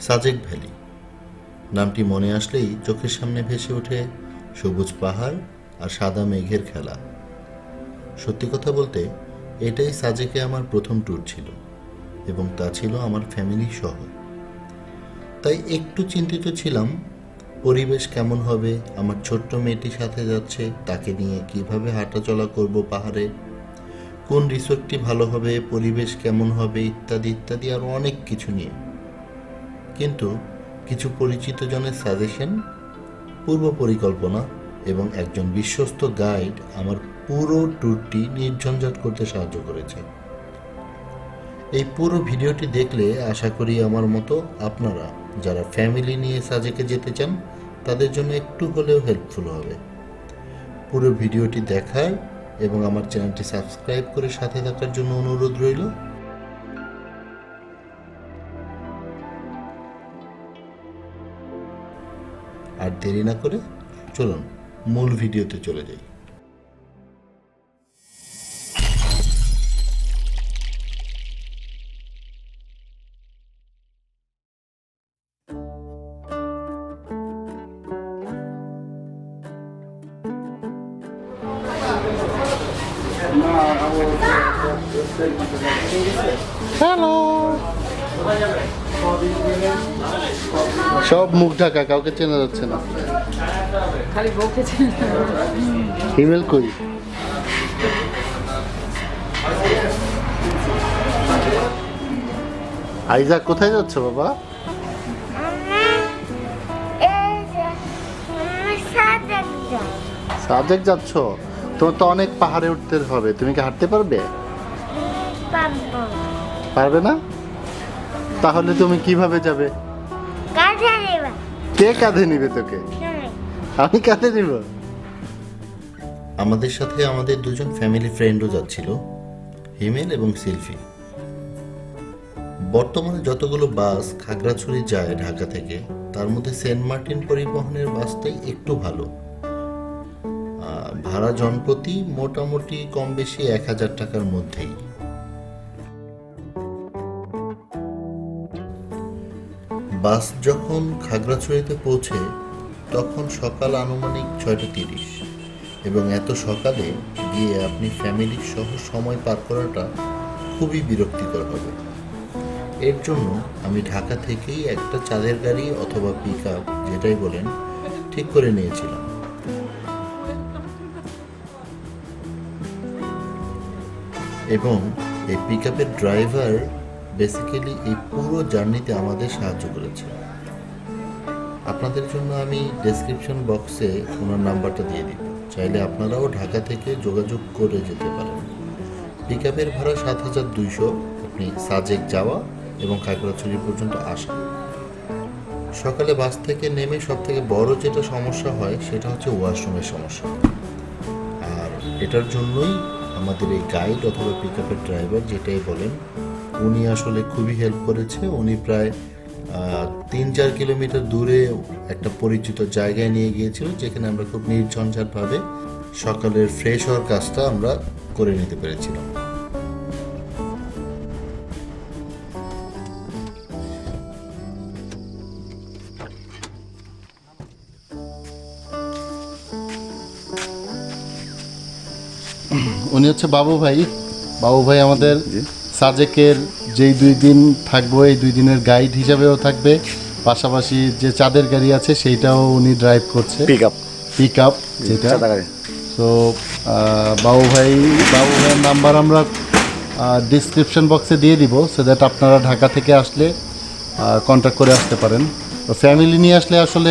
Sajek valley. নামটি মনে আসলেই চোখের সামনে ভেসে ওঠে সবুজ পাহাড় আর সাদা মেঘের খেলা। সত্যি কথা বলতে, এটাই সাজেকে আমার প্রথম ট্যুর ছিল এবং তা ছিল আমার ফ্যামিলি সহ। তাই একটু চিন্তিত ছিলাম, পরিবেশ কেমন হবে, আমার ছোট্ট মেয়েটির সাথে যাচ্ছে, তাকে নিয়ে কীভাবে হাঁটাচলা করব পাহাড়ে, কোন রিসোর্টটি ভালো হবে, পরিবেশ কেমন হবে ইত্যাদি ইত্যাদি আরও অনেক কিছু নিয়ে। কিন্তু কিছু পরিচিত জনের সাজেশন পূর্ব পরিকল্পনা এবং একজন বিশ্বস্ত গাইড আমার পুরো ট্যুরটি নির্ঝঞ্ঝাট করতে সাহায্য করেছে। এই পুরো ভিডিওটি দেখলে আশা করি আমার মতো আপনারা যারা ফ্যামিলি নিয়ে সাজেকে যেতে চান, তাদের জন্য একটু হলেও হেল্পফুল হবে। পুরো ভিডিওটি দেখার এবং আমার চ্যানেলটি সাবস্ক্রাইব করে সাথে থাকার জন্য অনুরোধ রইল। আর দেরি না করে চলুন মূল ভিডিওতে চলে যাই। হ্যালো সব মুখ ঢাকা কাউকে চেনা যাচ্ছে না। খালি বকেছে ইমেল কই? আইজা কোথায় যাচ্ছ বাবা? সাজেক যাচ্ছ? তোমার তো অনেক পাহাড়ে উঠতে হবে। তুমি কি হাঁটতে পারবে। পারবে না? তাহলে তুমি কীভাবে যাবে? কে কাঁধে নিবে তোকে? আমি কাঁধে নিব। আমাদের সাথে আমাদের দুজন ফ্যামিলি ফ্রেন্ডও যাচ্ছিল হিমেল এবং সিলফি। বর্তমানে যতগুলো বাস খাগড়াছড়ি যায় ঢাকা থেকে তার মধ্যে সেন্ট মার্টিন পরিবহনের বাসটাই একটু ভালো। ভাড়া জনপ্রতি মোটামুটি কম বেশি এক হাজার টাকার মধ্যেই। বাস যখন খাগড়াছড়িতে পৌঁছে, তখন সকাল আনুমানিক ছয়টা তিরিশ। এবং এত সকালে গিয়ে আপনি ফ্যামিলির সহ সময় পার করাটা খুবই বিরক্তিকর হবে। এর জন্য আমি ঢাকা থেকেই একটা চাঁদের গাড়ি অথবা পিক আপ যেটাই বলেন, ঠিক করে নিয়েছিলাম। এবং এই পিক আপের ড্রাইভার বেসিক্যালি এই পুরো জার্নিতে আমাদের সাহায্য করেছে। আপনাদের জন্য আমি ডেসক্রিপশন বক্সে ওনার নাম্বারটা দিয়ে দিব। চাইলে আপনারাও ঢাকা থেকে যোগাযোগ করে যেতে পারেন। পিক আপের ভাড়া সাত হাজার দুইশো। আপনি সাজেক যাওয়া এবং খাগড়াছড়ি পর্যন্ত আসা। সকালে বাস থেকে নেমে সব থেকে বড় যেটা সমস্যা হয়, সেটা হচ্ছে ওয়াশরুমের সমস্যা। আর এটার জন্যই আমাদের এই গাইড অথবা পিক আপের ড্রাইভার যেটাই বলেন উনি আসলে খুবই হেল্প করেছে। উনি প্রায় আহ, তিন চার কিলোমিটার দূরে একটা পরিচিত জায়গায় নিয়ে গিয়েছিল যেখানে আমরা খুব নির্ঝঞ্ঝাটভাবে সকালের ফ্রেশ হওয়ার কাজটা আমরা করে নিতে পেরেছিলাম। উনি হচ্ছে বাবু ভাই। বাবু ভাই আমাদের সাজেকের যেই দুই দিন থাকব এই দুই দিনের গাইড হিসাবেও থাকবে। পাশাপাশি যে চাঁদের গাড়ি আছে সেইটাও উনি ড্রাইভ করছে। পিক আপ পিক আপ যেটা। তো বাবু ভাই বাবু ভাইয়ের নাম্বার আমরা ডিসক্রিপশন বক্সে দিয়ে দিব সো দ্যাট আপনারা ঢাকা থেকে আসলে কন্ট্যাক্ট করে আসতে পারেন। তো ফ্যামিলি নিয়ে আসলে আসলে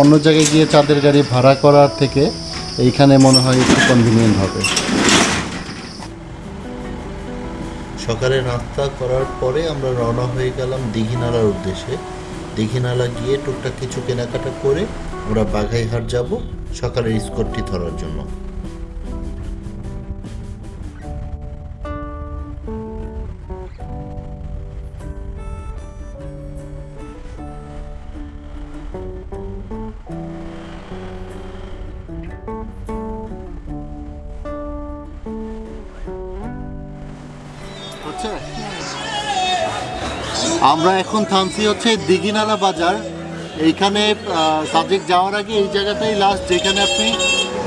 অন্য জায়গায় গিয়ে চাঁদের গাড়ি ভাড়া করার থেকে এইখানে মনে হয় একটু কনভিনিয়েন্ট হবে। সকালে নাস্তা করার পরে আমরা রওনা হয়ে গেলাম দীঘিনালার উদ্দেশ্যে। দীঘিনালা গিয়ে টুকটাক কিছু কেনাকাটা করে আমরা বাঘাইহাট যাব সকালের স্কটটি ধরার জন্য। হচ্ছে? আমরা এখন থামছি হচ্ছে দিঘিনালা বাজার। এইখানে সাবজেক্ট যাওয়ার আগে এই জায়গাটাই লাস্ট যেখানে আপনি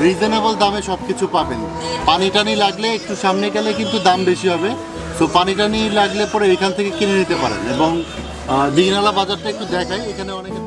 রিজনেবল দামে সব কিছু পাবেন। পানি টানি লাগলে একটু সামনে গেলে কিন্তু দাম বেশি হবে। তো পানি টানি লাগলে পরে এখান থেকে কিনে নিতে পারেন। এবং দিঘিনালা বাজারটা একটু দেখাই। এখানে অনেকে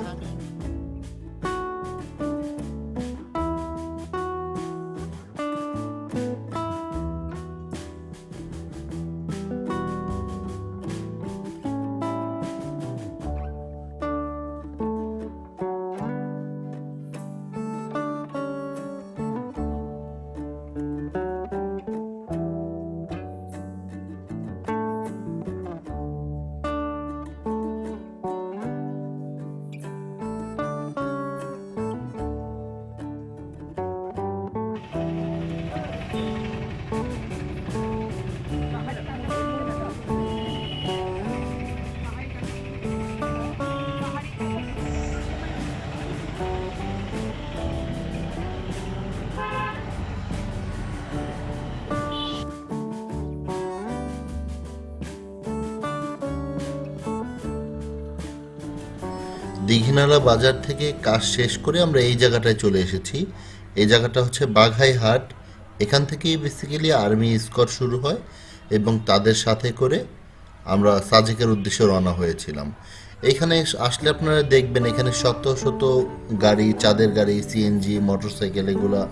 দীঘিনালা বাজার থেকে কাজ শেষ করে আমরা এই জায়গাটায় চলে এসেছি। এই জায়গাটা হচ্ছে বাঘাই হাট। এখান থেকেই বেসিক্যালি আর্মি স্কট শুরু হয় এবং তাদের সাথে করে আমরা সাজেকের উদ্দেশ্যে রওনা হয়েছিলাম। এখানে আসলে আপনারা দেখবেন এখানে শত শত গাড়ি, চাঁদের গাড়ি সিএনজি মোটরসাইকেল এগুলা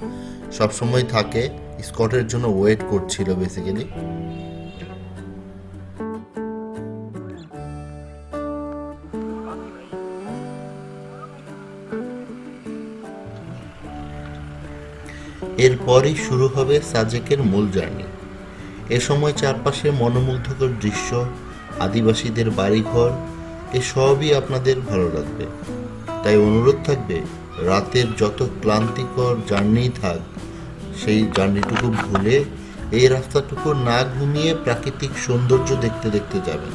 সবসময় থাকে। স্কটের জন্য ওয়েট করছিল বেসিক্যালি এরপরই শুরু হবে সাজেকের মূল জার্নি। এ সময় চারপাশে মনোমুগ্ধকর দৃশ্য, আদিবাসীদের বাড়িঘর এসবই আপনাদের ভালো লাগবে। তাই অনুরোধ থাকবে, রাতের যত ক্লান্তিকর জার্নি থাক, সেই জার্নিটুকু ভুলে এই রাস্তাটুকু না ঘুমিয়ে প্রাকৃতিক সৌন্দর্য দেখতে দেখতে যাবেন।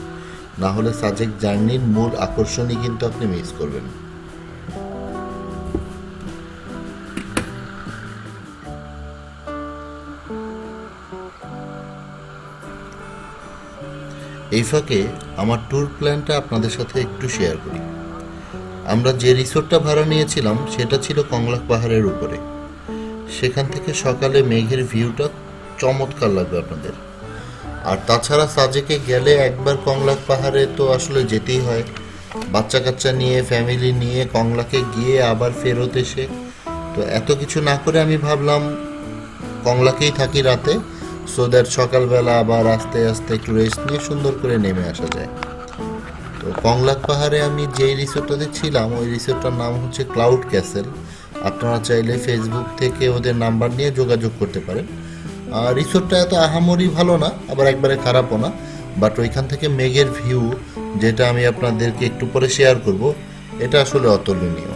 না হলে সাজেক জার্নির মূল আকর্ষণই কিন্তু আপনি মিস করবেন। এই ফাঁকে আমার ট্যুর প্ল্যানটা আপনাদের সাথে একটু শেয়ার করি। আমরা যে রিসোর্টটা ভাড়া নিয়েছিলাম, সেটা ছিল কংলাক পাহাড়ের উপরে। সেখান থেকে সকালে মেঘের ভিউটা চমৎকার লাগবে আপনাদের। আর তাছাড়া সাজেকে গেলে একবার কংলাক পাহাড়ে তো আসলে যেতেই হয়। বাচ্চা কাচ্চা নিয়ে ফ্যামিলি নিয়ে কংলাকে গিয়ে আবার ফেরত এসে, তো এত কিছু না করে আমি ভাবলাম কংলাকেই থাকি রাতে। সো সকালবেলা আবার আস্তে আস্তে একটু রেস্ট নিয়ে সুন্দর করে নেমে আসা যায়। তো কংলাক পাহাড়ে আমি যেই রিসোর্টটাতে ছিলাম, ওই রিসোর্টটার নাম হচ্ছে ক্লাউড ক্যাসেল আপনারা চাইলে ফেসবুক থেকে ওদের নাম্বার নিয়ে যোগাযোগ করতে পারেন। আর রিসোর্টটা এত আহামরি ভালো না, আবার একবারে খারাপও না। বাট ওইখান থেকে মেঘের ভিউ যেটা আমি আপনাদেরকে একটু পরে শেয়ার করব, এটা আসলে অতুলনীয়।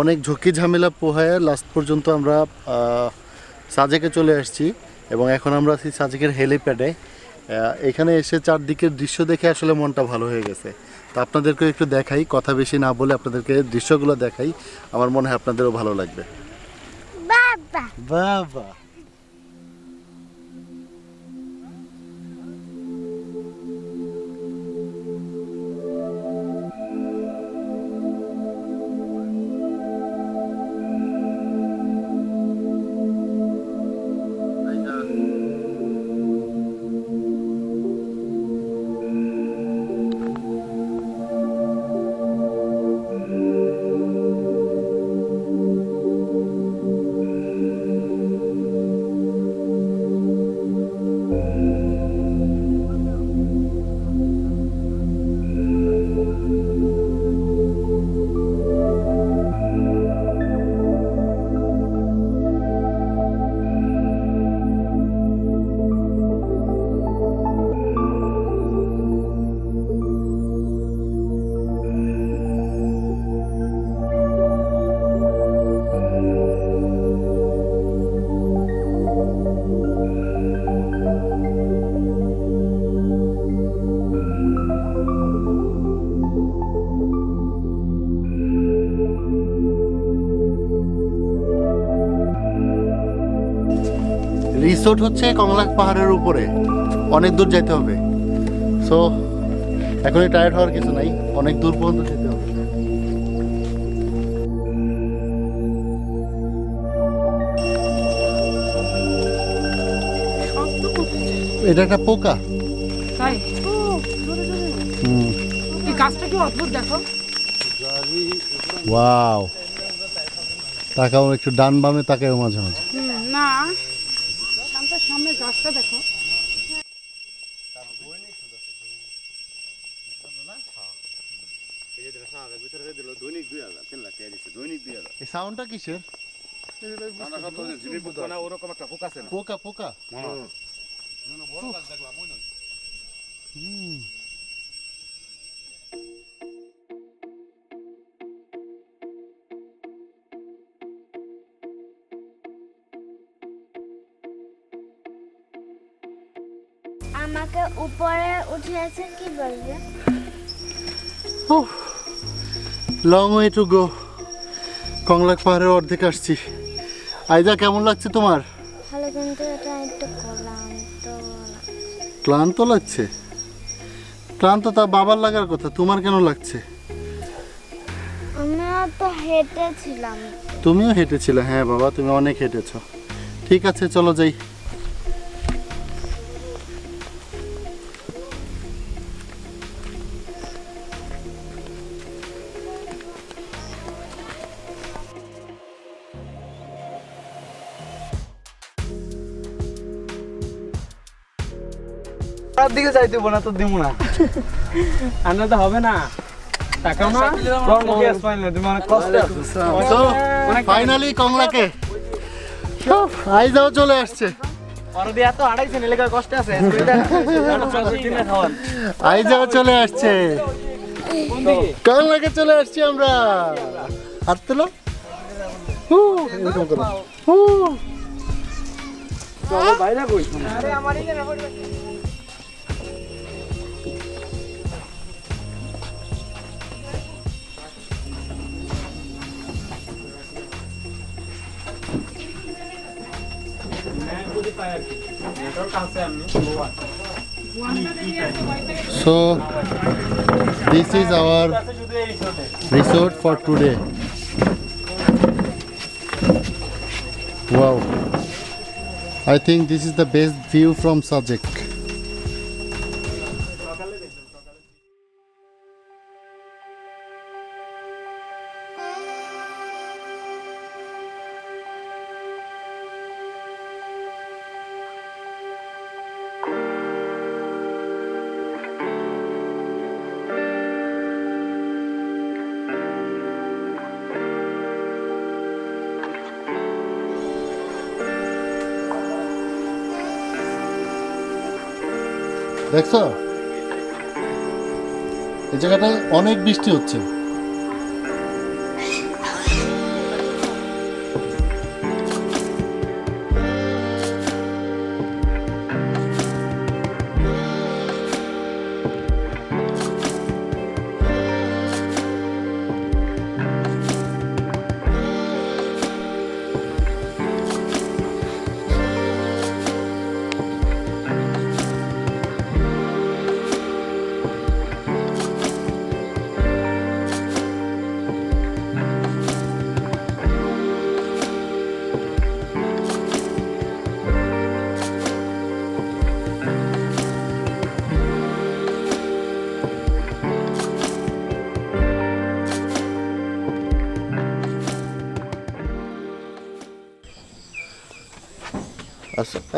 অনেক ঝুঁকি ঝামেলা পোহায় লাস্ট পর্যন্ত আমরা সাজেকে চলে আসছি এবং এখন আমরা আছি সাজেকের হেলিপ্যাডে এখানে এসে চারদিকের দৃশ্য দেখে আসলে মনটা ভালো হয়ে গেছে। তো আপনাদেরকে একটু দেখাই কথা বেশি না বলে আপনাদেরকে দৃশ্যগুলো দেখাই। আমার মনে হয় আপনাদেরও ভালো লাগবে। বাবা। বাবা। রিসোর্ট হচ্ছে কংলাক পাহাড়ের উপরে। অনেক দূর যেতে হবে। সো এখনই টায়ার্ড হওয়ার কিছু নাই। অনেক দূর পর্যন্ত যেতে হবে। এটা একটা পোকা। তাই? হুম। এই গাছটা কি অদ্ভুত দেখো। ওয়াও তাকাও একটু ডান বামে তাকাও মাঝে মাঝে। না। সামনে গাছটা দেখো। এই সাউন্ডটা কিসের? পোকা পোকা হুম। আমাকে উপরে উঠিয়েছে কি বলবে long way to go Konglak পাহাড়ের অর্ধেক আসছি। আইজা কেমন লাগছে তোমার? ভালো কিন্তু এটা একটু ক্লান্ত লাগছে? ক্লান্ত তা বাবার লাগার কথা তোমার কেন লাগছে? আমিও তো হেঁটেছিলাম। তুমিও হেঁটেছিলে হ্যাঁ বাবা তুমি অনেক হেঁটেছো। ঠিক আছে চলো যাই। তার দিকে যাইতে না তো দিব না। আনলে তো হবে না। টাকা না তোর মুখে স্মাইল না তুমি অনেক কষ্ট ফাইনালি আইজাও চলে আসছে। আছে। আইজাও চলে আসছে। কংলাকে চলে আসছি আমরা। হাত তোলো। বাইরে কই So this is our resort for today. Wow. I think this is the best view from Sajek. দেখছ? এই জায়গাটায় অনেক বৃষ্টি হচ্ছে।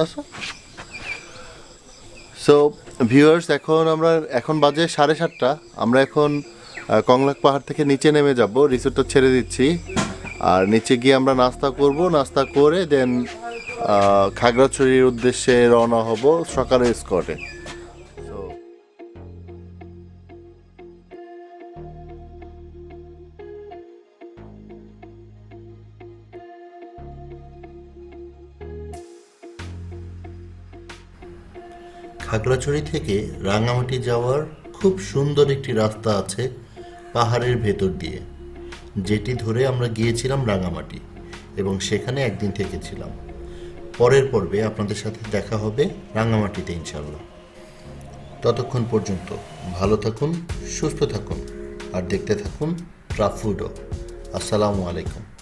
আসো সো ভিউয়ার্স এখন আমরা, এখন বাজে সাড়ে সাতটা। আমরা এখন কংলাক পাহাড় থেকে নিচে নেমে যাব। রিসোর্টটা ছেড়ে দিচ্ছি। আর নিচে গিয়ে আমরা নাস্তা করব। নাস্তা করে দেন খাগড়াছড়ির উদ্দেশ্যে রওনা হব সকালে স্কটে খাগড়াছড়ি থেকে রাঙামাটি যাওয়ার খুব সুন্দর একটি রাস্তা আছে পাহাড়ের ভেতর দিয়ে। যেটি ধরে আমরা গিয়েছিলাম রাঙামাটি এবং সেখানে একদিন থেকেছিলাম। পরের পর্বে আপনাদের সাথে দেখা হবে রাঙামাটিতে ইনশাল্লাহ ততক্ষণ পর্যন্ত ভালো থাকুন, সুস্থ থাকুন, আর দেখতে থাকুন ট্রাফুডো। আসসালামু আলাইকুম।